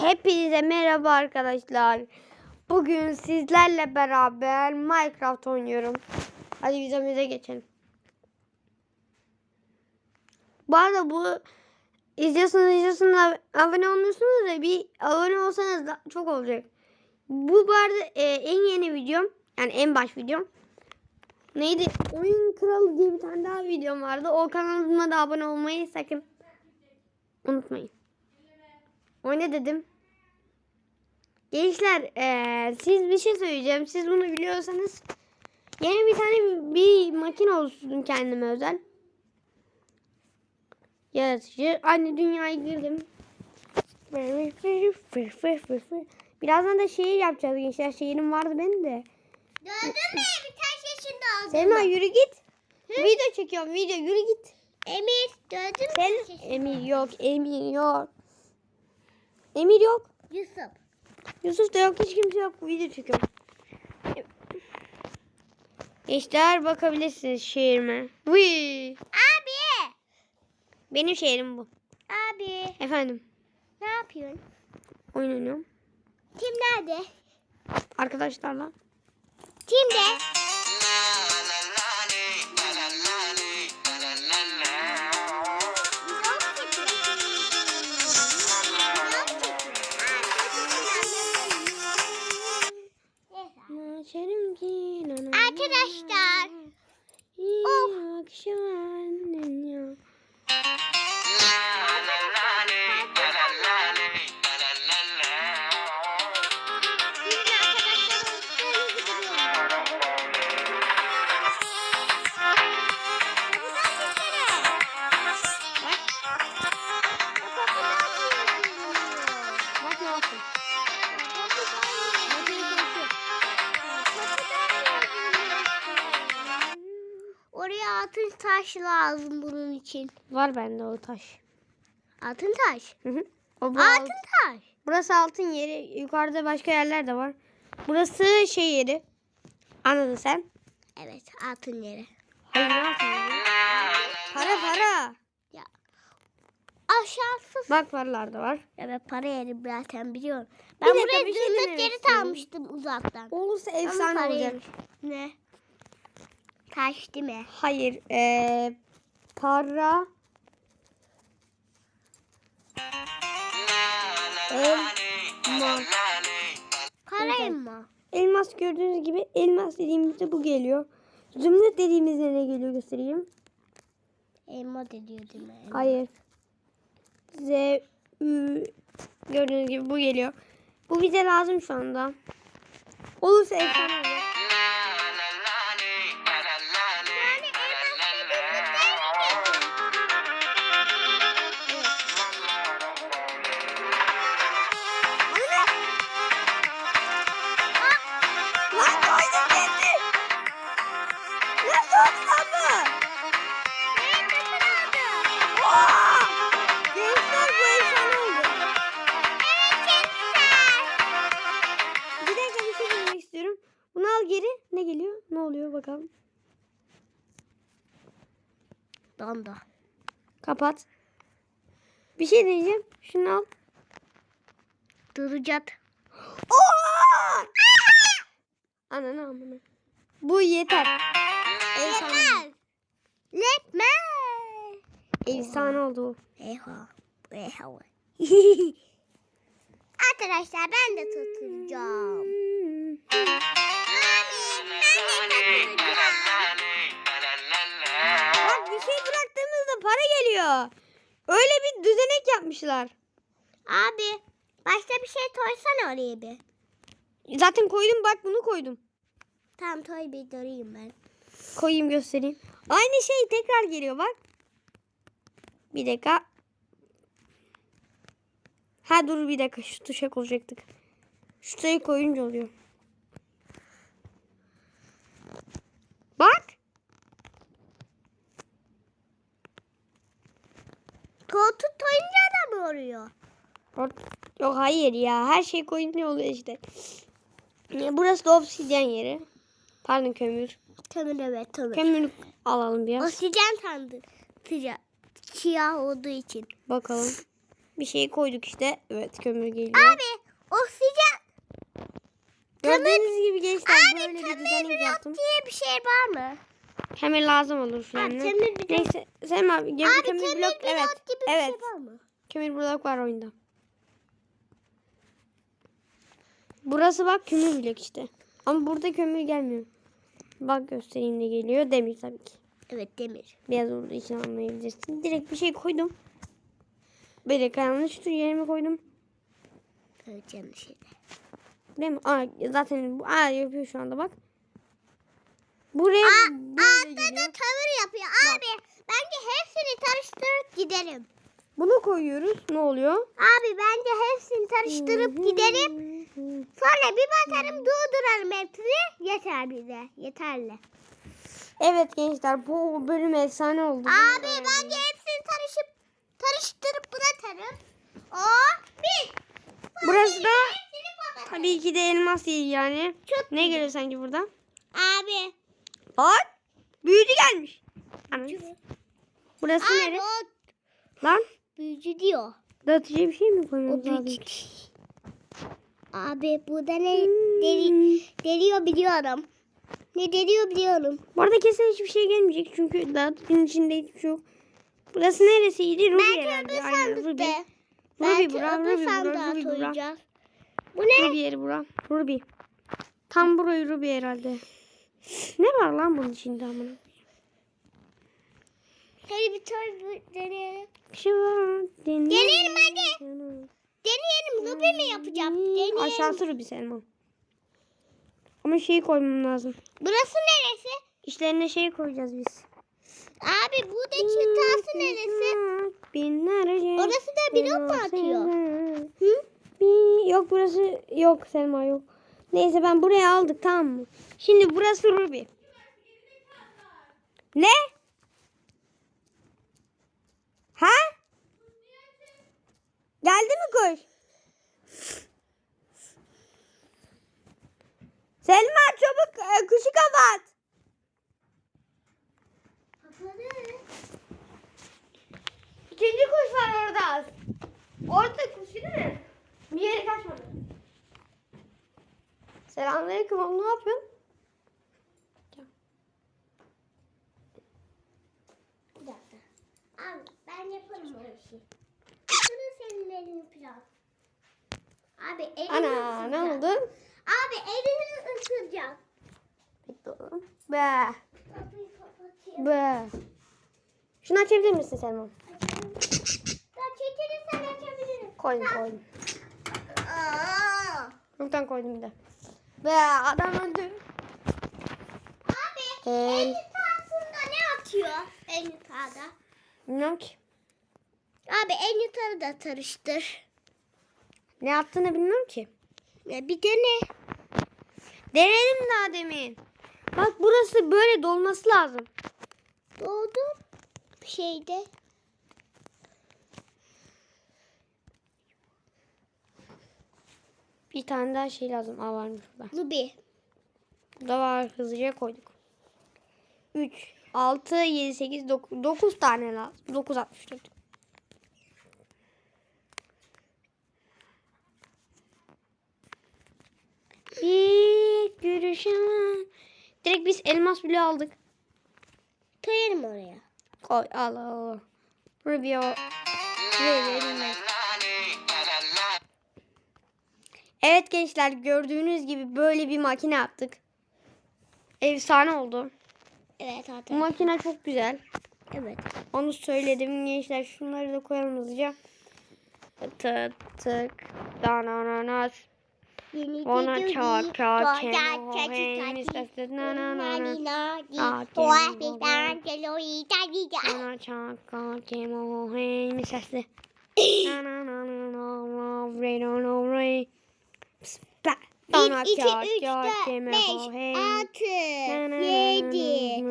Hepinize merhaba arkadaşlar. Bugün sizlerle beraber Minecraft oynuyorum. Hadi videomuza geçelim. Bu arada bu izliyorsunuz izliyorsunuz ab- abone olmuyorsunuz da bir abone olsanız da çok olacak. Bu bu arada e, en yeni videom yani en baş videom. Neydi? Oyun Kralı diye bir tane daha videom vardı. O kanalıma da abone olmayı sakın unutmayın. Oyna dedim. Gençler eee, siz bir şey söyleyeceğim. Siz bunu biliyorsanız yeni bir tane bir makine olsun kendime özel. Yaratıcı. Aynı dünyaya girdim. Birazdan da şehir yapacağız gençler. Şehrim vardı benim de. Gördün mü? Bir taş yaşında aldım. Selma yürü git. Video çekiyorum video yürü git. Emir gördün mü? Sen? Emir yok Emir yok. Emir yok. Yusuf. Yusuf da yok hiç kimse yok. Video çekiyorum. Gençler bakabilirsiniz şehrime. Vıy. Abi. Benim şehrim bu. Abi. Efendim Ne yapıyorsun? oyun oynuyorum. Kim nerede? Arkadaşlarla. Kimde? Şerim Arkadaşlar. İyi Of. akşam lazım bunun için. Var bende o taş. Altın taş. Hı hı. O bu Altın alt- taş. Burası altın yeri. Yukarıda başka yerler de var. Burası şey yeri. Anladın sen? Evet altın yeri. Hayır altın yeri? Para para. Aşağısı. Bak paralar da var. Evet para yeri zaten biliyorum. Bir Ben dakika, buraya bir şey istiyorum. almıştım uzaktan. Olursa efsane olacak. yeri. Ne? Taş değil mi? Hayır. Ee, para. Elmas. Parayım mı? Elmas gördüğünüz gibi elmas dediğimizde bu geliyor. Zümrüt dediğimizde ne geliyor göstereyim. Elma de diyor değil mi? Elma. Hayır. Z, Ü, gördüğünüz gibi bu geliyor. Bu bize lazım şu anda. Olursa efsane olur. Bakalım. Dondu. Kapat. Bir şey diyeceğim. Şunu al. Duracak. Ananı amına. Bu yeter. Letme. Efsane oldu. Eha. Eha. Arkadaşlar ben de tutacağım. Bak bir şey bıraktığımızda para geliyor. Öyle bir düzenek yapmışlar. Abi başka bir şey koysana oraya bir. Zaten koydum bak bunu koydum. Tamam toy bir durayım ben. Koyayım göstereyim. Aynı şey tekrar geliyor bak. Bir dakika. Ha dur bir dakika şu tuşa koyacaktık. Şu tuşa koyunca oluyor. Bak. Koltuk toyunca da mı oluyor? Or- Yok hayır ya. Her şey koyunca oluyor işte. Burası da obsidyen yeri. Pardon kömür. Kömür evet kömür. Kömür alalım biraz. Oksijen sandı. Sıcak. Siyah olduğu için. Bakalım. bir şey koyduk işte. Evet kömür geliyor. Abi oksijen Gördüğünüz gibi gençler Abi böyle bir blok yaptım. diye bir şey var mı? Kömür lazım olur anda. kömür blok. Neyse Selim abi, kömür, Abi kömür kömür blok blok evet. gibi bir evet. şey var mı? Kömür blok var oyunda. Burası bak kömür blok işte. Ama burada kömür gelmiyor. Bak göstereyim de geliyor. Demir tabii ki. Evet demir. Beyaz olduğu için anlayabilirsin. Direkt bir şey koydum. Böyle yanlış dur yerime koydum. Evet yanlış şey. Değil mi? Aa, zaten bu aa, yapıyor şu anda bak. Buraya Aa, böyle altta da tavır yapıyor. Abi bence hepsini karıştırıp giderim. Bunu koyuyoruz. Ne oluyor? Abi bence hepsini karıştırıp giderim. Sonra bir batarım durduralım hepsini. Yeter bize. Yeterli. Evet gençler bu bölüm efsane oldu. Abi bence hepsini karışıp karıştırıp bırakırım. O bir. Burası da tabii ki de elmas yeri yani. Çok Ne geliyor sanki buradan? Abi. Ay büyücü gelmiş. Ana. Burası Abi nere? o Lan büyücü diyor. dağıtıcı bir şey mi O koymamız lazım? büyücü. Abi burada ne deli, deliyor biliyorum. Ne deliyor biliyorum. Bu arada kesin hiçbir şey gelmeyecek çünkü dağıtıcının içinde hiçbir şey yok. Burası neresiydi? Ruby Belki herhalde. öbür Aynen Ruby. sandıkta. Ruby Belki bura, öbür Ruby bura, sandığa Ruby bura. koyacağız. Bu ne? Ruby yeri bura. Ruby. Tam burayı Ruby herhalde. Ne var lan bunun içinde amına? Hadi bir tur deneyelim. Bir şey var. Deneyelim hadi. Deneyelim. Ruby mi yapacağım? Deneyelim. Aşağısı Ruby Selman. Ama şeyi koymam lazım. Burası neresi? İşlerine şey koyacağız biz. Abi burada çıktası neresi? Binlerce. Orası da blok mu atıyor? Hı? Yok burası yok Selma yok. Neyse ben buraya aldık tamam mı? Şimdi burası Ruby. Ne? Ha? Geldi mi kuş? Selma çabuk e, kuşu kapat. İkinci kuş var orada. Orada kuş değil mi? Bir yere kaçmadı. Selamünaleyküm oğlum ne yapıyorsun? Bir dakika. Abi ben yaparım o işi. Şunu senin elini biraz. Abi elini Ana ne ısıracağım. oldu? Abi elini ısıracağım. Bekle oğlum. Be. Be. Şunu açabilir misin Selma? Ben çekili sen açabilirim. Koydum koydum. Yoktan koydum bir de. Be adam öldü. Abi Ee, elini sağsında ne atıyor? Elini sağda. Bilmiyorum ki. Abi elini tarı da karıştır. Ne yaptığını bilmiyorum ki. Ya bir dene. Denedim daha demin. Bak burası böyle dolması lazım. Doğdu. Bir şeyde. Bir tane daha şey lazım. Aa varmış burada. Ruby. Burada var. Hızlıca koyduk. 3, 6, 7, 8, 9. 9 tane lazım. 9, 64. Bir görüş ama. Direkt biz elmas bile aldık. Koyarım oraya. Koy al al. Ruby, Evet gençler gördüğünüz gibi böyle bir makine yaptık. Efsane oldu. Evet Bu zaten. makine çok güzel. Evet. Onu söyledim gençler. Şunları da koyalım hızlıca. Tık tık. Dananas. Yeni Ona video çak değil. çak Doğa, kemo çak, hey çak, mistes na çak. na na na. Nani, nani. Ah, Doğa, kemo bir hey. tane geloyi, tani, tani. Ona çak çak kemo hey mistes na na na na na re no no re. Splat. Ona Bir, iki, çak üç, çak dört, kemo beş, hey. altı, yedi,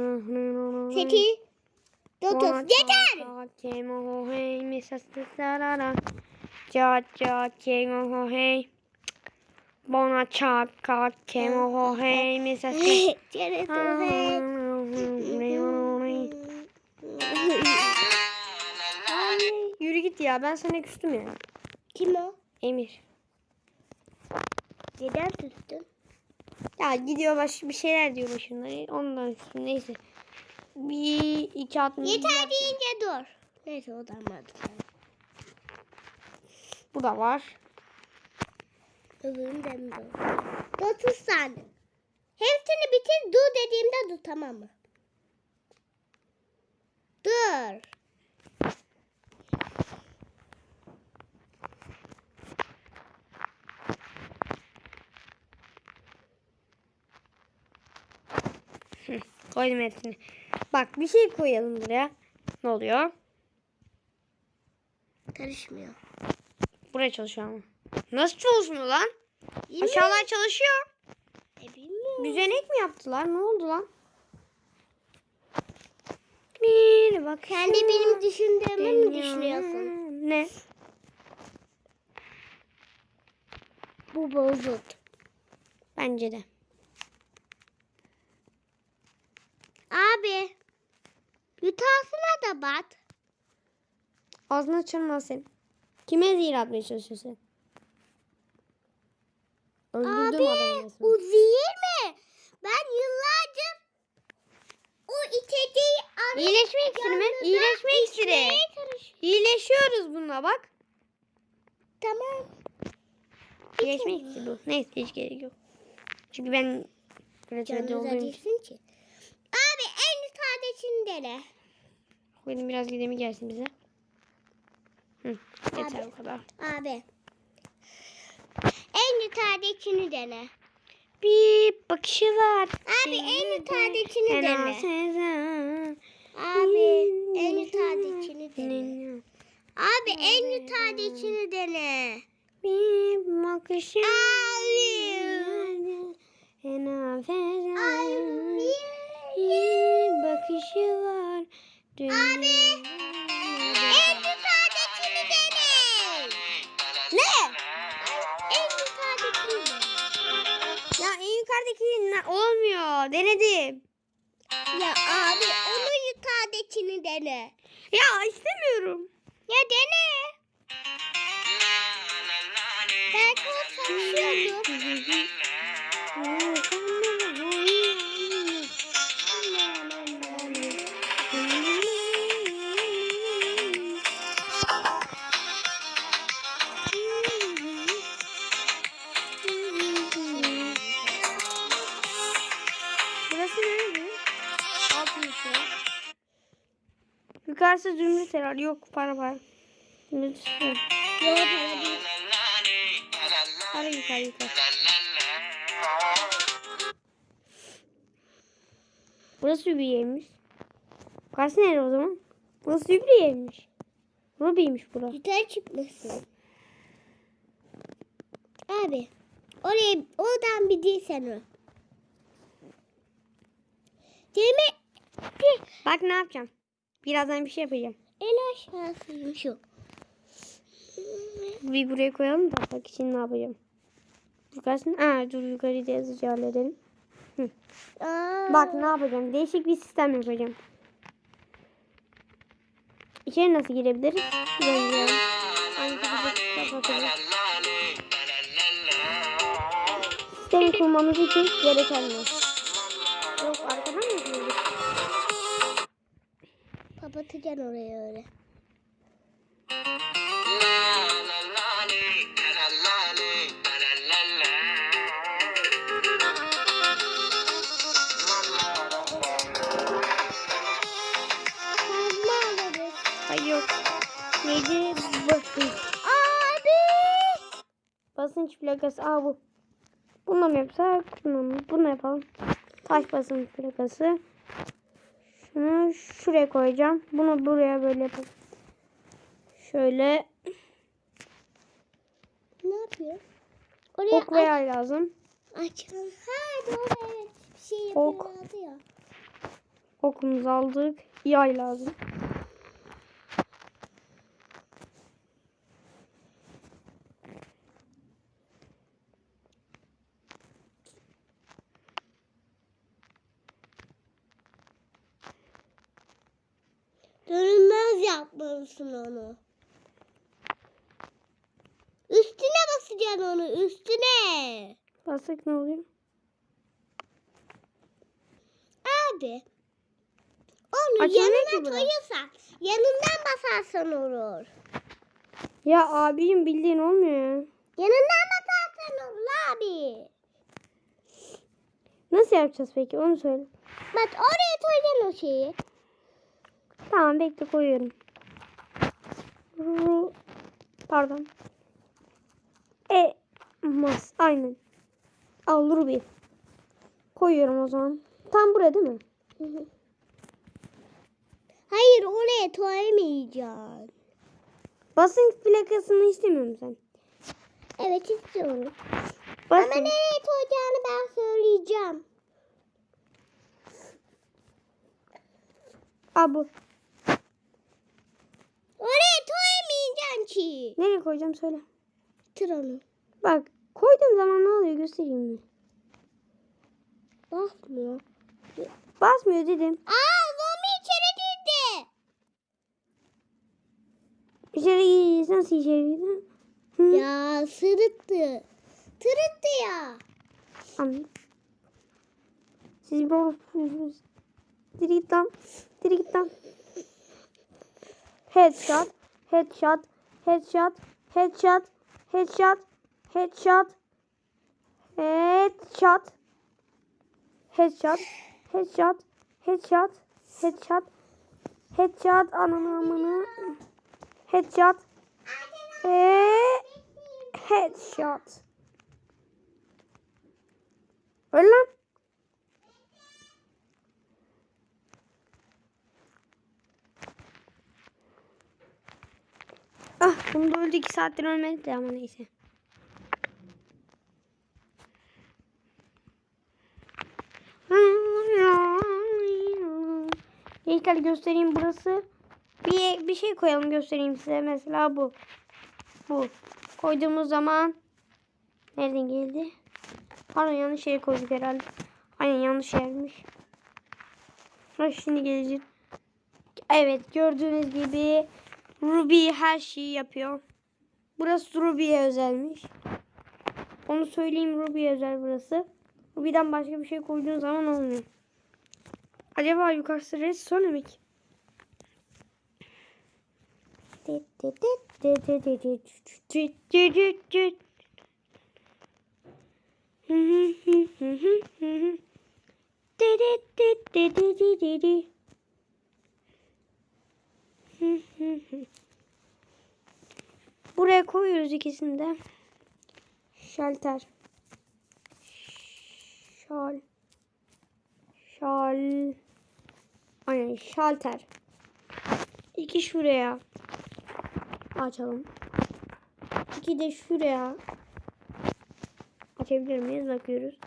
sekiz, dokuz. Yeter. Kemo hey mistes na na na. Çak çak kemo çak çak kemo hey mistes. Çerez, Yürü git ya. Ben sana küstüm ya. Kim o? Emir. Neden tuttun? Ya gidiyor baş bir şeyler diyor başında. Ondan küstüm. Neyse. Bir iki atmış. Yeter deyince dur. Neyse o da mantıklı. Bu da var. Öbürünü de mi dur? 30 saniye. Hepsini bitir dur dediğimde dur tamam mı? Dur. Koydum hepsini. Bak bir şey koyalım buraya. Ne oluyor? Karışmıyor. Buraya çalışıyor ama. Nasıl çalışmıyor lan? Aşağılar çalışıyor. E, bilmiyorum. Düzenek mi yaptılar? Ne oldu lan? Bir bak. Sen de benim düşündüğümü mü düşünüyorsun? Ne? Bu bozuk. Bence de. Abi. Yutasına da bat. Ağzını sen. Kime zehir atmaya çalışıyorsun? Öldürdüm Abi adamı o zehir mi? Ben yıllardır o içeceği arayıp İyileşme iksiri mi? yanında İyileşme iksiri. içmeye çalışıyorum. İyileşiyoruz bununla bak. Tamam. İyileşme iksiri bu. Neyse hiç gerek yok. Çünkü ben reçelde Canınız olduğum için. acısın ki. Abi en sadesini dene. Koydum biraz gidemi gelsin bize. Hı, yeter Abi. o kadar. Abi. Sadesini dene. Bir bakışı var. Abi en Fena dene. Abi en sadesini dene. Abi en sadesini dene. Bir bakışı sezen. Bir bakışı var. Abi. Yukarıdaki olmuyor. Denedim. Ya abi onun sadesini dene. Ya istemiyorum. Ya dene. Belki o çalışıyordur. Yukarısı zümrüt herhalde. Yok para var. Zümrüt üstü. Yok para değil. Para yukarı yukarı. Burası Ruby'ymiş. Burası nerede o zaman? Burası Ruby'ymiş. Ruby'ymiş bura. Yukarı çıkmışsın. Abi. Oraya oradan bir değilsen o. Demek ki Bak ne yapacağım. Birazdan bir şey yapacağım. en aşağısıymış o. Bir buraya koyalım da bak için ne yapacağım. Yukarısını, aa dur yukarıyı da yazıcı halledelim. Aa, Bak ne yapacağım. Değişik bir sistem yapacağım. İçeri nasıl girebiliriz? Kapatalım. Sistemi kurmamız için gereken ne? Kapatacaksın orayı öyle. Hayır yok. Neydi? Basınç. Abi. Basınç plakası. Aa bu. Bununla mı yapsak? Bununla mı? Bununla yapalım. Taş basınç plakası. Şuraya koyacağım. Bunu buraya böyle yapalım. Şöyle Ne yapıyor? Oraya ok ve yay lazım. aç. Ha doğru evet. Bir şey Ok. yapıyorlardı ya. Okumuzu aldık. Yay lazım. Görünmez yapmalısın onu. Üstüne basacaksın onu üstüne. Basık ne oluyor? Abi. Onu Açılmıyor yanına koyarsan yanından basarsan olur. Ya abicim bildiğin olmuyor. Yanından basarsan olur abi. Nasıl yapacağız peki onu söyle. Bak oraya koyacaksın o şeyi. Tamam bekle koyuyorum. Ru- Pardon. E mas aynen. Al Ruby. Koyuyorum o zaman. Tam buraya değil mi? Hayır oraya koymayacaksın. Basınç plakasını istemiyor musun sen? Evet istiyorum. Ama Basın. nereye koyacağını ben söyleyeceğim. Aa bu. Oraya koymayacaksın ki. Nereye koyacağım söyle. Tır Bak koyduğum zaman ne oluyor göstereyim mi? Basmıyor. Basmıyor dedim. Aa zombi içeri girdi. İçeri gidiyorsan nasıl içeri? Hı. Ya sırıttı. Tırıttı ya. Anladım. Siz orospunuz. Diri git lan. Diri git lan. Headshot. Headshot. Headshot. Headshot. Headshot. Headshot. Headshot. Headshot. Headshot. Headshot. Headshot. Headshot. Ananı amını. Headshot. Headshot. Öl lan. Ah bunu da öldü 2 saattir ölmedi de ama neyse. Gençler göstereyim burası. Bir, bir şey koyalım göstereyim size. Mesela bu. Bu. Koyduğumuz zaman nereden geldi? Pardon yanlış yere koyduk herhalde. Aynen yanlış yermiş. Ha şimdi gelecek. Evet gördüğünüz gibi Ruby her şeyi yapıyor. Burası Ruby'ye özelmiş. Onu söyleyeyim Ruby'ye özel burası. Ruby'den başka bir şey koyduğun zaman olmuyor. Acaba yukarısı redstone mi ki? Buraya koyuyoruz ikisini de. Şalter. Şal. Şal. Aynen şalter. İki şuraya. Açalım. İki de şuraya. Açabilir miyiz? Bakıyoruz.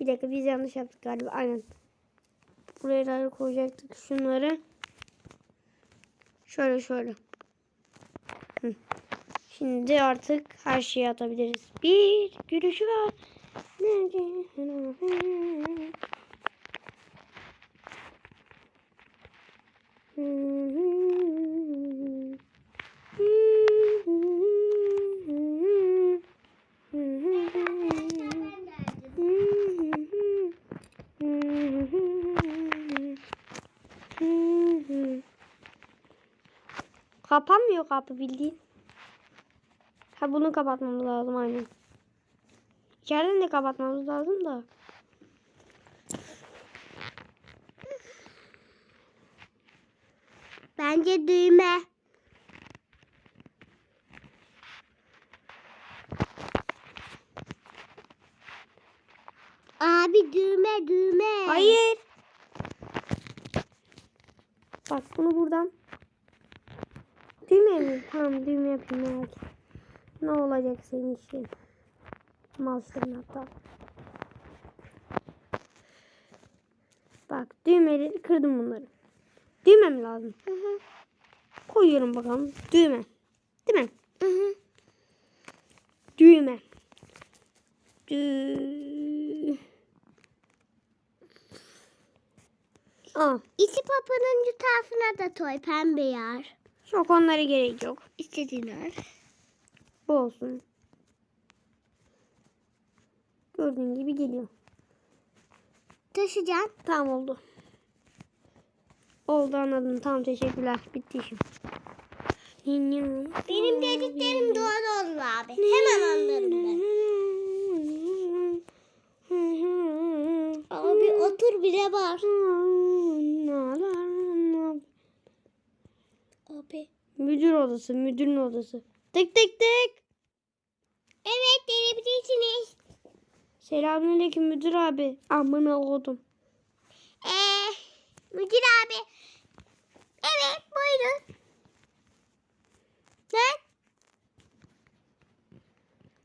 Bir dakika biz yanlış yaptık galiba. Aynen. Buraya da koyacaktık şunları. Şöyle şöyle. Şimdi artık her şeyi atabiliriz. Bir gülüşü var. Kapanmıyor kapı bildiğin. Ha bunu kapatmamız lazım aynen. İçeriden de kapatmamız lazım da. Bence düğme. Abi düğme düğme. Hayır. Bak bunu buradan. Düğme mi? Tamam düğme yapayım merak etme. Ne olacak senin için? Malsın hatta. Bak düğmeleri kırdım bunları. Düğme mi lazım? Hı hı. Koyuyorum bakalım. Düğme. Değil mi? Hı hı. Düğme. Dü... Aa, İçi papanın yutasına da toy pembe yer. Çok onlara gerek yok. İstediğin Bu olsun. Gördüğün gibi geliyor. Taşıyacaksın. Tamam oldu. Oldu anladım. Tamam teşekkürler. Bitti işim. Benim dediklerim doğru olur abi. Hemen anlarım ben. Abi otur bile var. Abi. Müdür odası, müdürün odası. Tık tık tık. Evet gelebilirsiniz. Selamünaleyküm müdür abi. Amına oğlum. Ee, müdür abi. Evet buyurun. Ne?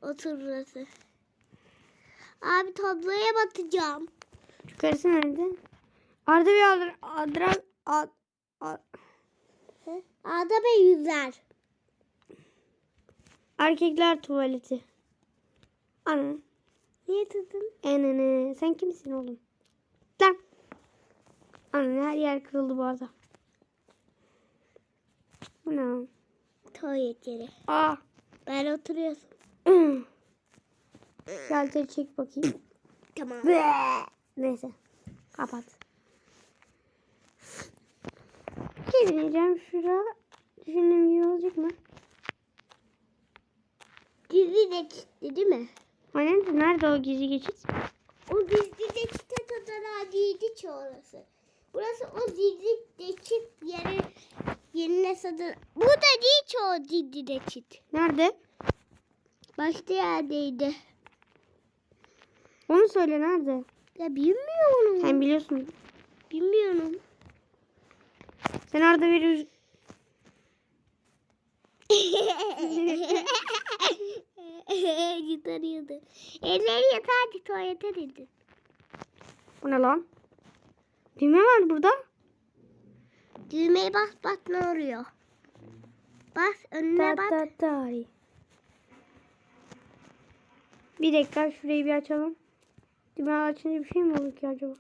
Otur burası. Abi tabloya batacağım. Yukarısı nerede? Arda bir adra, adra, ad, ad, Ada Bey yüzer. erkekler tuvaleti. Ana. Niye tutun? Enene. Sen kimsin oğlum? Lan. Ana her yer kırıldı bu arada. Bu ne? Tuvalet yeri. Aa. Ben oturuyorsun. Şalteri çek bakayım. Tamam. Neyse. Kapat. Geleceğim şura. Düşündüğüm gibi olacak mı? Gizli kilitli değil mi? Annem nerede o gizli geçit? O gizli de çit odana değildi ki orası. Burası o gizli de çit yeri yerine sadır. Bu da değil ki o gizli de çit. Nerede? Başka yerdeydi. Onu söyle nerede? Ya bilmiyorum. Sen biliyorsun. Bilmiyorum. Sen orada bir Yutarıyordu. Elleri yatardı tuvalete dedi. Bu ne lan? Düğme var burada. Düğmeye bas bas ne oluyor? Bas önüne Ta bak. ta tari. Bir dakika şurayı bir açalım. Düğme açınca bir şey mi olur ki acaba?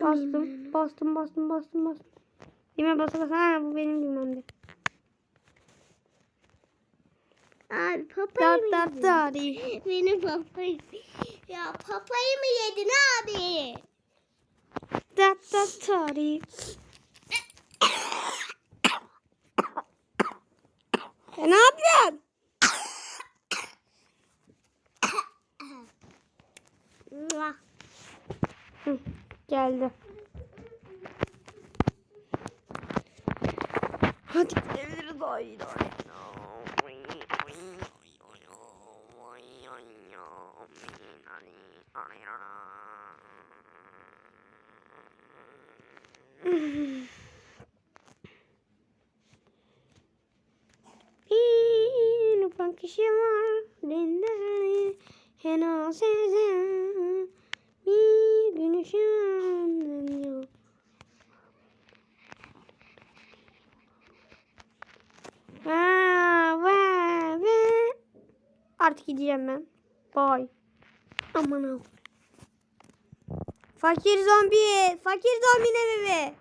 Bastım, bastım, bastım, bastım, bastım. Düğme basa basa. Ha, bu benim düğmemdi. Abi papayı mı ta yedin? tari. Benim papayı. Ya papayı mı yedin abi? Ta ta tari. E, ne yapıyorsun? Geldi. Hadi gidebiliriz. Hayır Bir kişi var dinleri Hena sezen bir gün ışığından Ha, ve, ve. Artık gideceğim ben. Bye. Aman al. Fakir zombi. Fakir zombi ne bebe?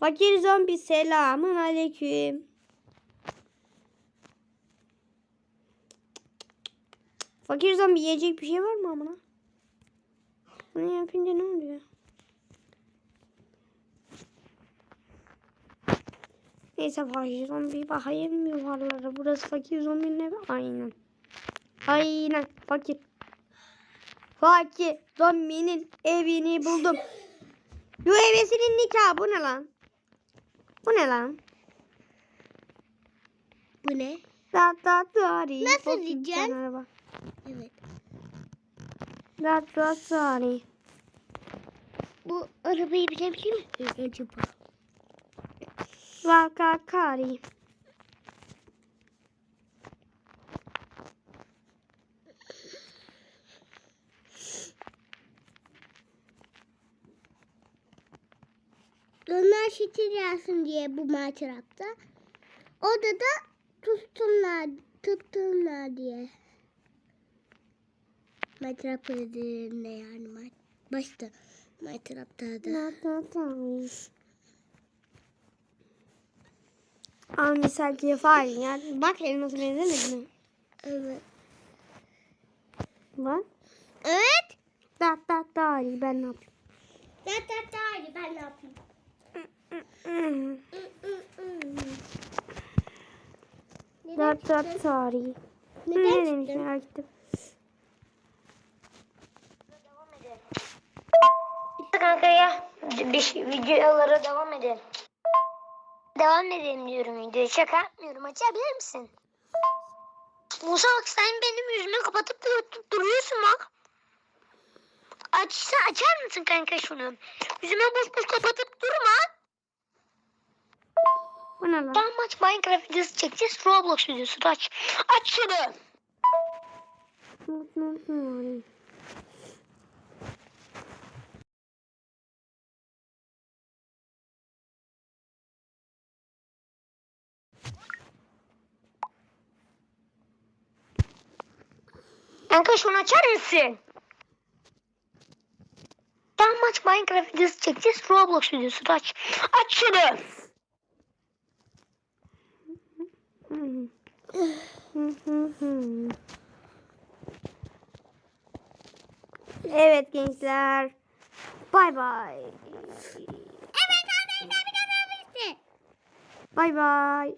Fakir zombi selamun aleyküm. Fakir zombi yiyecek bir şey var mı amına? Bunu yapınca ne oluyor? Neyse fakir zombi bakayım yuvarlara. Burası fakir zombinin evi. Aynen. Aynen fakir. Fakir zombinin evini buldum. Bu evesinin nikahı bu ne lan? Bu ne lan? Bu ne? Da da dari. Nasıl araba. Evet. Da da dari. Bu arabayı bilebilir mi acaba? Vaka kari. Onlar şekil yazsın diye bu maçrapta. Orada da tutsunlar, tutsunlar diye. Maçrap ödülünde yani maç. Başta maçrapta da. Da da dari. Al misal ki fail yani. Bak elması benzemedi mi? Evet. Bak. Evet. Da da da ben ne yapayım? Da da da ben ne yapayım? Neden Da da çıktın? tarih. Neden Ne çıktın? merak ettim. Kanka ya videolara devam edelim. Devam edelim diyorum videoyu. Şaka yapmıyorum. Açabilir misin? Musa bak sen benim yüzümü kapatıp dur- duruyorsun bak. Açsa açar mısın kanka şunu? Yüzüme boş boş kapatıp durma. Bu ne lan? Tamam aç Minecraft videosu çekeceğiz. Roblox videosu aç. Aç şunu. Kanka şunu açar mısın? Tamam aç Minecraft videosu çekeceğiz. Roblox videosu da aç. Aç şunu. Evet gençler. Bay bay. Evet arkadaşlar bir de Bay bay.